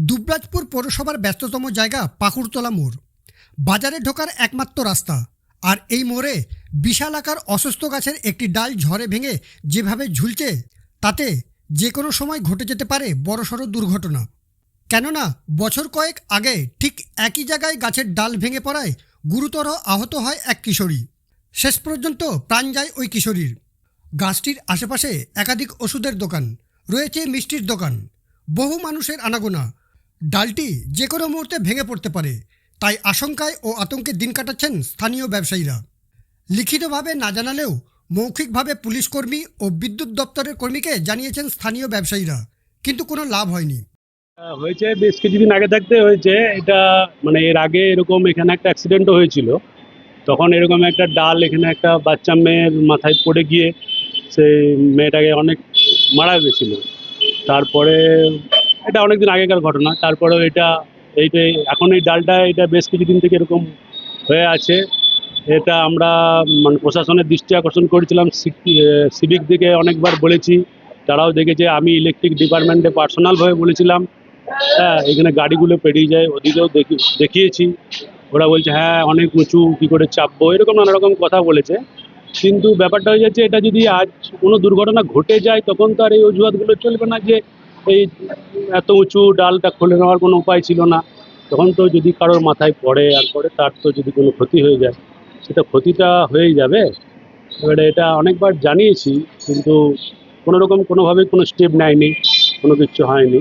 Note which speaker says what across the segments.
Speaker 1: দুবরাজপুর পৌরসভার ব্যস্ততম জায়গা পাকুড়তলা মোড়। বাজারে ঢোকার একমাত্র রাস্তা। আর এই মোড়ে বিশাল আকার অসুস্থ গাছের একটি ডাল ঝড়ে ভেঙে যেভাবে ঝুলছে, তাতে যে কোনো সময় ঘটে যেতে পারে বড়সড় দুর্ঘটনা। কেননা, বছর কয়েক আগে ঠিক একই জায়গায় গাছের ডাল ভেঙে পড়ায় গুরুতর আহত হয় এক কিশোরী। শেষ পর্যন্ত প্রাণ যায় ওই কিশোরীর। গাছটির আশেপাশে একাধিক ওষুধের দোকান, রয়েছে মিষ্টির দোকান, বহু মানুষের আনাগোনা ডালটি যে কোনো মুহূর্তে ভেঙে পড়তে পারে, তাই আশঙ্কায় ও আতঙ্কে দিন কাটাচ্ছেন স্থানীয় ব্যবসায়ীরা। লিখিতভাবে না জানালেও মৌখিকভাবে পুলিশ কর্মী ও বিদ্যুৎ দপ্তরের কর্মীকে জানিয়েছেন স্থানীয় ব্যবসায়ীরা, কিন্তু কোনো লাভ হয়নি।
Speaker 2: হয়েছে বেশ কিছুদিন আগে থাকতে হয়েছে, এটা মানে এর আগে এরকম এখানে একটা অ্যাক্সিডেন্টও হয়েছিল। তখন এরকম একটা ডাল এখানে একটা বাচ্চা মেয়ের মাথায় পড়ে গিয়ে সেই মেয়েটাকে অনেক মারা গেছিল। তারপরে এটা অনেকদিন আগেকার ঘটনা। তারপরেও এটা এইটাই এখন এই ডালটা, এটা বেশ কিছুদিন থেকে এরকম হয়ে আছে। এটা আমরা মানে প্রশাসনের দৃষ্টি আকর্ষণ করেছিলাম সিভিক দিকে অনেকবার বলেছি, তারাও দেখেছে। আমি ইলেকট্রিক ডিপার্টমেন্টে পার্সোনালভাবে বলেছিলাম হ্যাঁ এখানে গাড়িগুলো পেরিয়ে যায়, ওদিকেও দেখি, দেখিয়েছি। ওরা বলছে হ্যাঁ অনেক উঁচু, কী করে চাপবো? এরকম নানা রকম কথা বলেছে। কিন্তু ব্যাপারটা হয়ে যাচ্ছে, এটা যদি আজ কোনো দুর্ঘটনা ঘটে যায়, তখন তো আর এই অজুহাতগুলো চলবে না যে এই এত উঁচু ডালটা খুলে নেওয়ার কোনো উপায় ছিল না। তখন তো যদি কারোর মাথায় পড়ে আর পড়ে, তার তো যদি কোনো ক্ষতি হয়ে যায়, সেটা ক্ষতিটা হয়েই যাবে। এবারে এটা অনেকবার জানিয়েছি, কিন্তু কোনো রকম কোনোভাবে কোনো স্টেপ নেয়নি, কোনো কিছু হয়নি।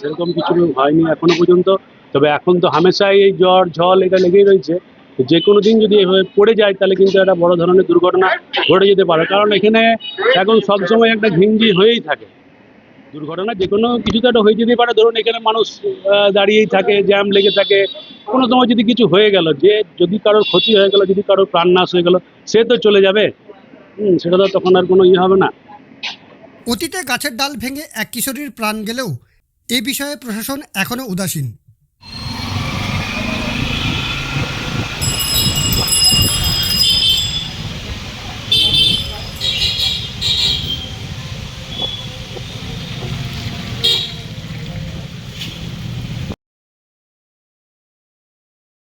Speaker 2: সেরকম কিছু হয়নি এখনও পর্যন্ত। তবে এখন তো হামেশাই এই জ্বর ঝল এটা লেগেই রয়েছে। যে কোনো দিন যদি এভাবে পড়ে যায়, তাহলে কিন্তু একটা বড় ধরনের দুর্ঘটনা ঘটে যেতে পারে। কারণ এখানে এখন সবসময় একটা ঘিঞ্জি হয়েই থাকে। দুর্ঘটনা যে কোনো কিছু তো একটা হয়ে যেতে পারে। ধরুন এখানে মানুষ দাঁড়িয়েই থাকে জ্যাম লেগে থাকে কোনো সময় যদি কিছু হয়ে গেল যে যদি কারোর ক্ষতি হয়ে গেল যদি কারোর প্রাণ নাশ হয়ে গেল সে তো চলে যাবে। হুম, সেটা তো তখন আর কোনো ইয়ে হবে না।
Speaker 1: অতীতে গাছের ডাল ভেঙে এক কিশোরীর প্রাণ গেলেও এ বিষয়ে প্রশাসন এখনও উদাসীন।